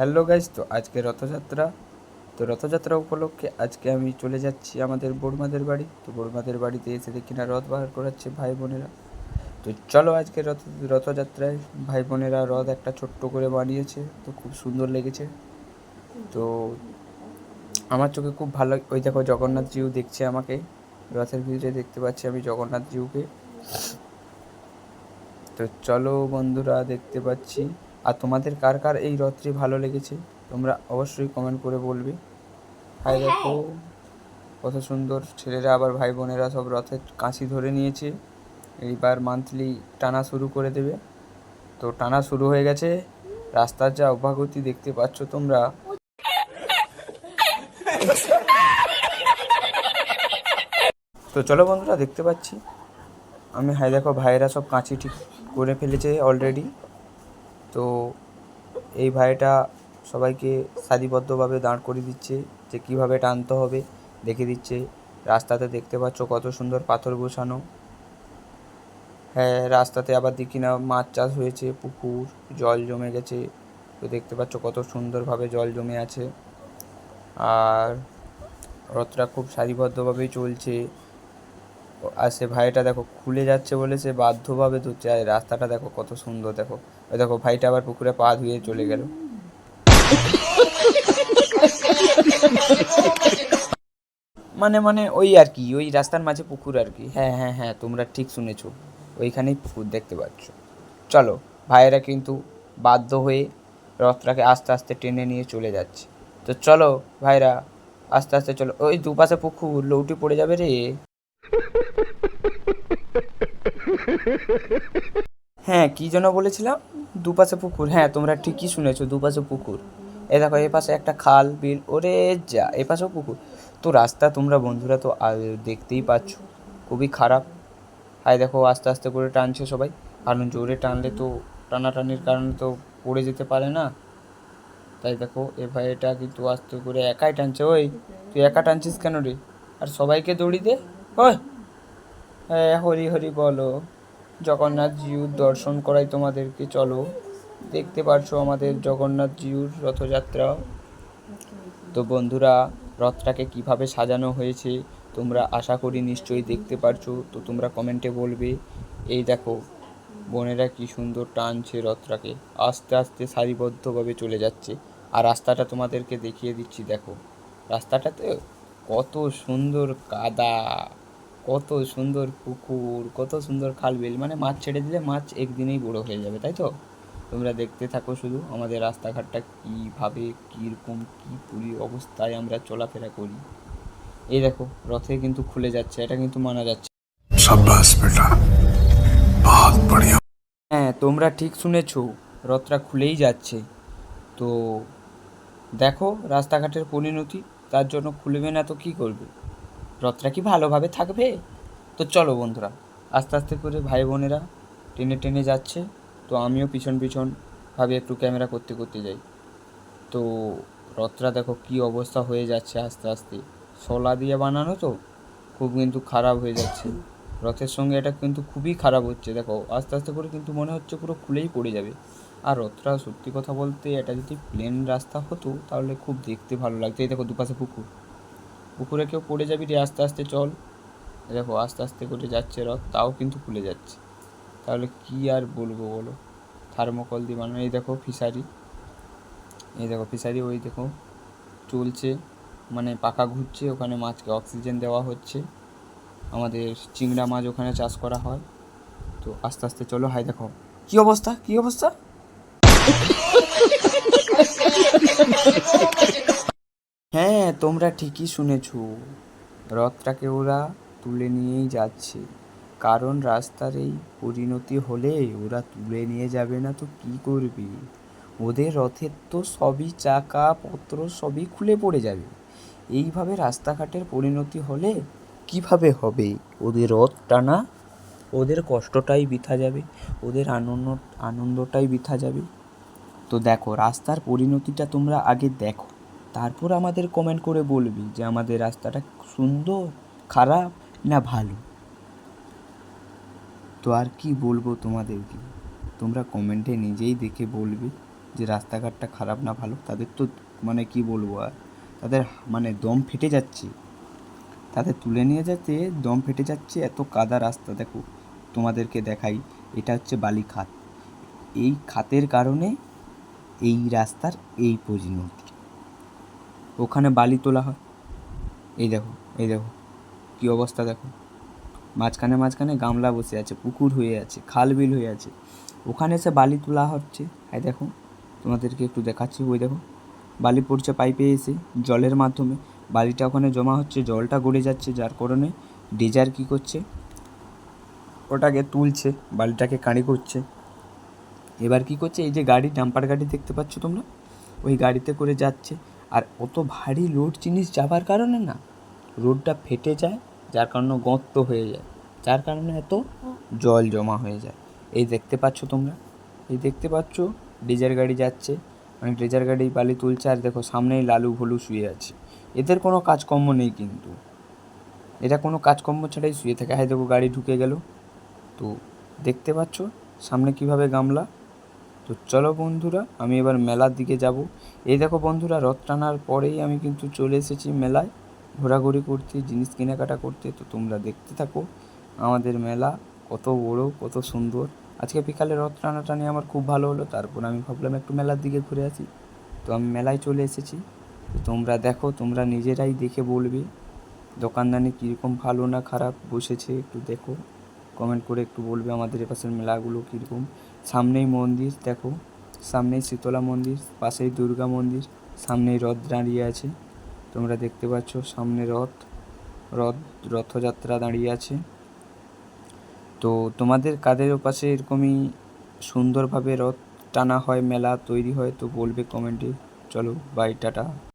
Hello guys তো আজকে রথযাত্রা। তো রথযাত্রা উপলক্ষে আজকে আমি চলে যাচ্ছি আমাদের বড়মাদের বাড়ি। তো বড়মাদের বাড়িতে এসে দেখি না রথ বাহার করাচ্ছে ভাই বোনেরা। তো চলো আজকে রথ, রথযাত্রায় ভাই বোনেরা রথ একটা ছোট্ট করে বানিয়েছে, তো খুব সুন্দর লেগেছে। তো আমার চোখে খুব ভালো ওই দেখো জগন্নাথ জিউ দেখছে আমাকে। রথের ভিতরে দেখতে পাচ্ছি আমি জগন্নাথ জিউকে। তো চলো বন্ধুরা দেখতে পাচ্ছি। আর তোমাদের কার কার এই রথটি ভালো লেগেছে তোমরা অবশ্যই কমেন্ট করে বলবে। হাই দেখো কত সুন্দর ছেলেরা আবার ভাই বোনেরা সব রথের কাঁচি ধরে নিয়েছে। এইবার মান্থলি টানা শুরু করে দেবে। তো টানা শুরু হয়ে গেছে। রাস্তার যা অভাগতি দেখতে পাচ্ছ তোমরা। তো চলো বন্ধুরা দেখতে পাচ্ছি। আমি হাই দেখো ভাইয়েরা সব কাঁচি ঠিক করে ফেলেছে অলরেডি তো এই ভাইটা সবাইকে সারিবদ্ধভাবে দাঁড় করিয়ে দিচ্ছে যে কীভাবে টানতে হবে দেখে দিচ্ছে। রাস্তাতে দেখতে পাচ্ছ কত সুন্দর পাথর বসানো। হ্যাঁ রাস্তাতে আবার দেখি না মাছ চাষ হয়েছে, পুকুর, জল জমে গেছে। তো দেখতে পাচ্ছ কত সুন্দরভাবে জল জমে আছে। আর রথটা খুব সারিবদ্ধভাবেই চলছে। আর সে ভাইটা দেখো খুলে যাচ্ছে বলে সে বাধ্যভাবে ধরছে। আর রাস্তাটা দেখো কত সুন্দর, দেখো। দেখো ভাইটা আবার পুকুরে পা ধুয়ে চলে গেল। মানে মানে ওই আর কি, ওই রাস্তার মাঝে পুকুর আর কি। হ্যাঁ হ্যাঁ হ্যাঁ তোমরা ঠিক শুনেছো। ওইখানেই পুকুর দেখতে পাচ্ছ। চলো, ভাইয়েরা কিন্তু বাধ্য হয়ে রথটাকে আস্তে আস্তে টেনে নিয়ে চলে যাচ্ছে। তো চলো ভাইরা আস্তে আস্তে চলো। ওই দুপাশে পুকুর, লৌটি পড়ে যাবে রে। হ্যাঁ কি যেন বলেছিলাম? দুপাশে পুকুর। হ্যাঁ তোমরা ঠিকই শুনেছো, দুপাশে পুকুর। এ দেখো, এ পাশে একটা খাল, বিল, ওরে যা, এ পাশেও পুকুর। তো রাস্তা তোমরা বন্ধুরা তো দেখতেই পাচ্ছ, খুবই খারাপ। হাই দেখো, আস্তে আস্তে করে টানছে সবাই। কারণ জোরে টানলে তো টানাটানির কারণে তো পড়ে যেতে পারে না। তাই দেখো, এ ভাইটা কিন্তু আস্তে করে একাই টানছে। ওই, তুই একা টানছিস কেন রে? আর সবাইকে দৌড়ি দে। ওই হ্যাঁ হরি হরি বলো। জগন্নাথ জিউর দর্শন করাই তোমাদেরকে চলো। দেখতে পারছ আমাদের জগন্নাথ জিউর রথযাত্রা। তো বন্ধুরা, রথটাকে কীভাবে সাজানো হয়েছে তোমরা আশা করি নিশ্চয়ই দেখতে পারছ। তো তোমরা কমেন্টে বলবে, এই দেখো, বোনেরা কি সুন্দর টানছে রথটাকে। আস্তে আস্তে সারিবদ্ধভাবে চলে যাচ্ছে। আর রাস্তাটা তোমাদেরকে দেখিয়ে দিচ্ছি, দেখো। রাস্তাটাতে কত সুন্দর কাদা। কত সুন্দর পুকুর কত সুন্দর খাল বিল। মানে মাছ ছেড়ে দিলে মাছ একদিনেই বড় হয়ে যাবে তাই তো? তোমরা দেখতে থাকো শুধু আমাদের রাস্তাঘাটটা কীভাবে কীরকম কী পুরী অবস্থায় আমরা চলাফেরা করি। এই দেখো রথে কিন্তু খুলে যাচ্ছে এটা কিন্তু মানা যাচ্ছে। হ্যাঁ তোমরা ঠিক শুনেছ রথটা খুলেই যাচ্ছে। তো দেখো রাস্তাঘাটের পরিণতি তার জন্য খুলবে না তো কী করবে? রথটা কি ভালোভাবে থাকবে? তো চলো বন্ধুরা, আস্তে আস্তে করে ভাই বোনেরা টেনে টেনে যাচ্ছে। তো আমিও পিছন পিছন ভাবে একটু ক্যামেরা করতে করতে যাই। তো রথটা দেখো কি অবস্থা হয়ে যাচ্ছে আস্তে আস্তে। শলা দিয়ে বানানো তো, খুব কিন্তু খারাপ হয়ে যাচ্ছে। রথের সঙ্গে এটা কিন্তু খুবই খারাপ হচ্ছে, দেখো আস্তে আস্তে করে কিন্তু মনে হচ্ছে পুরো খুলেই পড়ে যাবে। আর রথটা সত্যি কথা বলতে এটা যদি প্লেন রাস্তা হতো, তাহলে খুব দেখতে ভালো লাগতো। এই দেখো দুপাশে পুকুর। পুকুরে কেউ পড়ে যাবি রে আস্তে আস্তে চল। দেখো, আস্তে আস্তে করে যাচ্ছে রথ, তাও কিন্তু খুলে যাচ্ছে। তাহলে কি আর বলব বলো? থার্মোকল দিয়ে বানানো, এই দেখো ফিশারি। এই দেখো ফিশারি, ওই দেখো চলছে মানে পাকা ঘুরছে, ওখানে মাছকে অক্সিজেন দেওয়া হচ্ছে। আমাদের চিংড়া মাছ ওখানে চাষ করা হয়। তো আস্তে আস্তে চলো, হাই দেখো। কি অবস্থা? কি অবস্থা? হ্যাঁ তোমরা ঠিকই শুনেছো। রথটাকে ওরা তুলে নিয়েই যাচ্ছে। কারণ রাস্তার এই পরিণতি হলে ওরা তুলে নিয়ে যাবে না তো কি করবে? ওদের রথের তো সবই চাকা, পত্র সবই খুলে পড়ে যাবে। এইভাবে রাস্তাঘাটের পরিণতি হলে কীভাবে হবে? ওদের রথ টানা, ওদের কষ্টটাই বৃথা যাবে, ওদের আনন্দ, আনন্দটাই বৃথা যাবে। তো দেখো, রাস্তার পরিণতিটা তোমরা আগে দেখো। তারপর আমাদের কমেন্ট করে বলবি যে আমাদের রাস্তাটা সুন্দর, খারাপ না ভালো? তো আর কি বলব তোমাদেরকে? তোমরা কমেন্টে নিজেই দেখে বলবে যে রাস্তাঘাটটা খারাপ না ভালো? তাদের তো মানে কি বলব আর? তাদের মানে দম ফেটে যাচ্ছে। তাদের তুলে নিয়ে যেতে দম ফেটে যাচ্ছে, এত কাদা রাস্তা দেখো। তোমাদেরকে দেখাই, এটা হচ্ছে বালি খাত এই খাতের কারণে এই রাস্তার এই পরিণতি ওখানে বালি তোলা হয়। এই দেখো এই দেখো, কী অবস্থা দেখো। মাঝখানে মাঝখানে গামলা বসে আছে, পুকুর হয়ে আছে, খাল বিল হয়ে আছে। ওখানে এসে বালি তোলা হচ্ছে। এই দেখো, তোমাদেরকে একটু দেখাচ্ছি, ওই দেখো। বালি পড়ছে পাইপে এসে, জলের মাধ্যমে। বালিটা ওখানে জমা হচ্ছে, জলটা গড়ে যাচ্ছে, যার কারণে ডেজার কী করছে? ওটাকে তুলছে, বালিটাকে কাঁড়ি করছে। এবার কি করছে? এই যে গাড়ি, ডাম্পার গাড়ি দেখতে পাচ্ছ তোমরা? ওই গাড়িতে করে যাচ্ছে। আর অত ভারী লোড জিনিস যাবার কারণে না, রোডটা ফেটে যায়, যার কারণে গর্ত হয়ে যায়। যার কারণে এত জল জমা হয়ে যায়। এই দেখতে পাচ্ছ তোমরা? এই দেখতে পাচ্ছ, ডিজার গাড়ি যাচ্ছে। মানে ড্রেজার গাড়ি বালি তুলছে, আর দেখো সামনেই লালু ভলু শুয়ে আছে। এদের কোনো কাজকর্ম নেই কিন্তু। এরা কোনো কাজকর্ম ছাড়াই শুয়ে থাকে। হ্যাঁ দেখো গাড়ি ঢুকে গেল। তো দেখতে পাচ্ছ, সামনে কীভাবে গামলা? তো চলো বন্ধুরা, আমি এবার মেলার দিকে যাব। এই দেখো বন্ধুরা, রথ টানার পরেই আমি কিন্তু চলে এসেছি মেলায়। ঘোরাঘুরি করতে, জিনিস কেনাকাটা করতে, তো তোমরা দেখতে থাকো। আমাদের মেলা কত বড়, কত সুন্দর। আজকে বিকালে রথ টানাটা নিয়ে আমার খুব ভালো হলো, তারপর আমি ভাবলাম একটু মেলার দিকে ঘুরে আসি। তো আমি মেলায় চলে এসেছি। তো তোমরা দেখো, তোমরা নিজেরাই দেখে বলবে, দোকানদানি কীরকম ভালো না খারাপ, বসেছে একটু দেখো। কমেন্ট করে একটু বলবে আমাদের এপাশের মেলাগুলো কীরকম। সামনেই মন্দির, দেখো। সামনেই শীতলা মন্দির, পাশেই দুর্গা মন্দির, সামনেই রথ দাঁড়িয়ে আছে। তোমরা দেখতে পাচ্ছ সামনে রথ রথ, রথযাত্রা দাঁড়িয়ে আছে। তো তোমাদের কাদের পাশে এরকমই সুন্দরভাবে রথ টানা হয়, মেলা তৈরি হয়, তো বলবে কমেন্টে। চলো, বাই, টাটা।